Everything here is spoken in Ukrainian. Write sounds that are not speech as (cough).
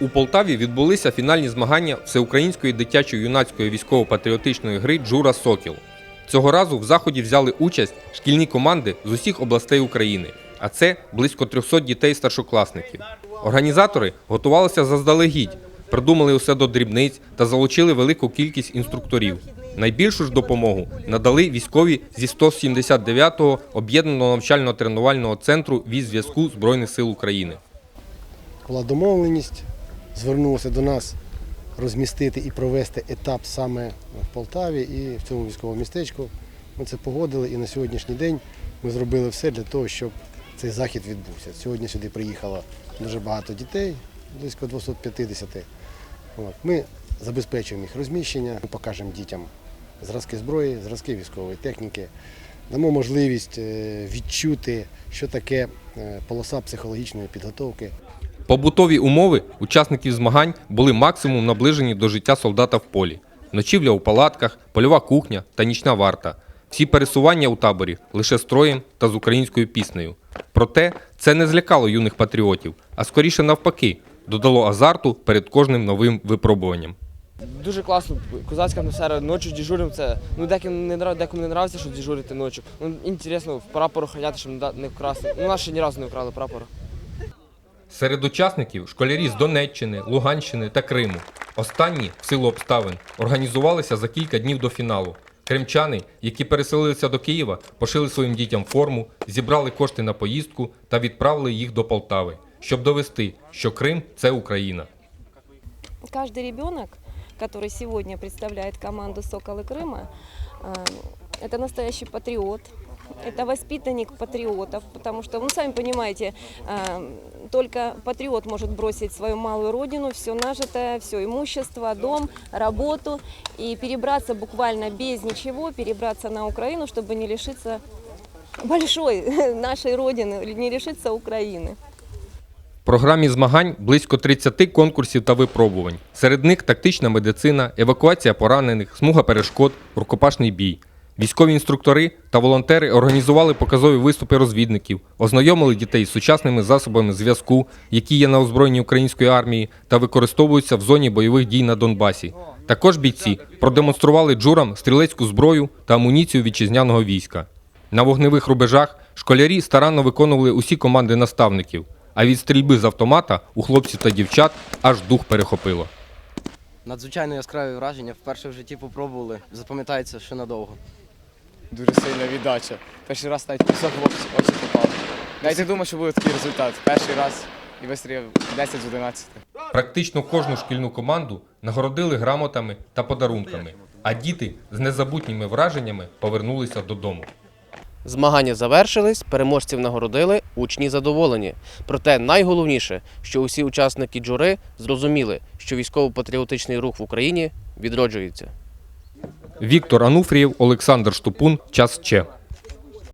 У Полтаві відбулися фінальні змагання всеукраїнської дитячо-юнацької військово-патріотичної гри Джура Сокіл. Цього разу в заході взяли участь шкільні команди з усіх областей України, а це близько 300 дітей-старшокласників. Організатори готувалися заздалегідь, придумали усе до дрібниць та залучили велику кількість інструкторів. Найбільшу ж допомогу надали військові зі 179-го об'єднаного навчально-тренувального центру від зв'язку Збройних сил України. була домовленість, звернулося до нас розмістити і провести етап саме в Полтаві і в цьому військовому містечку. Ми це погодили і на сьогоднішній день ми зробили все для того, щоб цей захід відбувся. Сьогодні сюди приїхало дуже багато дітей, близько 250. Ми забезпечуємо їх розміщення, ми покажемо дітям зразки зброї, зразки військової техніки, дамо можливість е, відчути, що таке е, полоса психологічної підготовки. Побутові умови учасників змагань були максимум наближені до життя солдата в полі. Ночівля у палатках, польова кухня та нічна варта. Всі пересування у таборі лише строєм та з українською піснею. Проте це не злякало юних патріотів, а скоріше навпаки, додало азарту перед кожним новим випробуванням. Дуже класно, козацька атмосфера, ночі дежуримо, це ну декому не нрав, декому не нравиться, що дежурити ночі. Ну інтересно в прапор охороняти, щоб не не вкрасти. Ну нас ще ні разу не вкрали прапор. Серед учасників школярі з Донеччини, Луганщини та Криму. Останні, в силу обставин, організувалися за кілька днів до фіналу. Кримчани, які переселилися до Києва, пошили своїм дітям форму, зібрали кошти на поїздку та відправили їх до Полтави, щоб довести, що Крим це Україна. каждый ребенок, который сегодня представляет команду «Соколы Крыма», э, это настоящий патриот, это воспитанник патриотов, потому что, ну, сами понимаете, э, только патриот может бросить свою малую родину, все нажитое, все имущество, дом, работу и перебраться буквально без ничего, перебраться на Украину, чтобы не лишиться большой (laughs) нашей родины, не лишиться Украины. В програмі змагань близько 30 конкурсів та випробувань. Серед них тактична медицина, евакуація поранених, смуга перешкод, рукопашний бій. Військові інструктори та волонтери організували показові виступи розвідників, ознайомили дітей з сучасними засобами зв'язку, які є на озброєнні української армії та використовуються в зоні бойових дій на Донбасі. Також бійці продемонстрували джурам стрілецьку зброю та амуніцію вітчизняного війська. На вогневих рубежах школярі старанно виконували усі команди наставників, а від стрільби з автомата у хлопців та дівчат аж дух перехопило. Надзвичайно яскраві враження. Вперше в житті попробували. Запам'ятається ще надовго. Дуже сильна віддача. Перший раз навіть пісок в очі, очі попав. Навіть не думав, що буде такий результат. Перший раз і вистрілив 10 з 11. Практично кожну шкільну команду нагородили грамотами та подарунками, а діти з незабутніми враженнями повернулися додому. Змагання завершились, переможців нагородили, учні задоволені. Проте найголовніше, що усі учасники джури зрозуміли, що військово-патріотичний рух в Україні відроджується. Віктор Ануфрієв, Олександр Штупун. Час Че.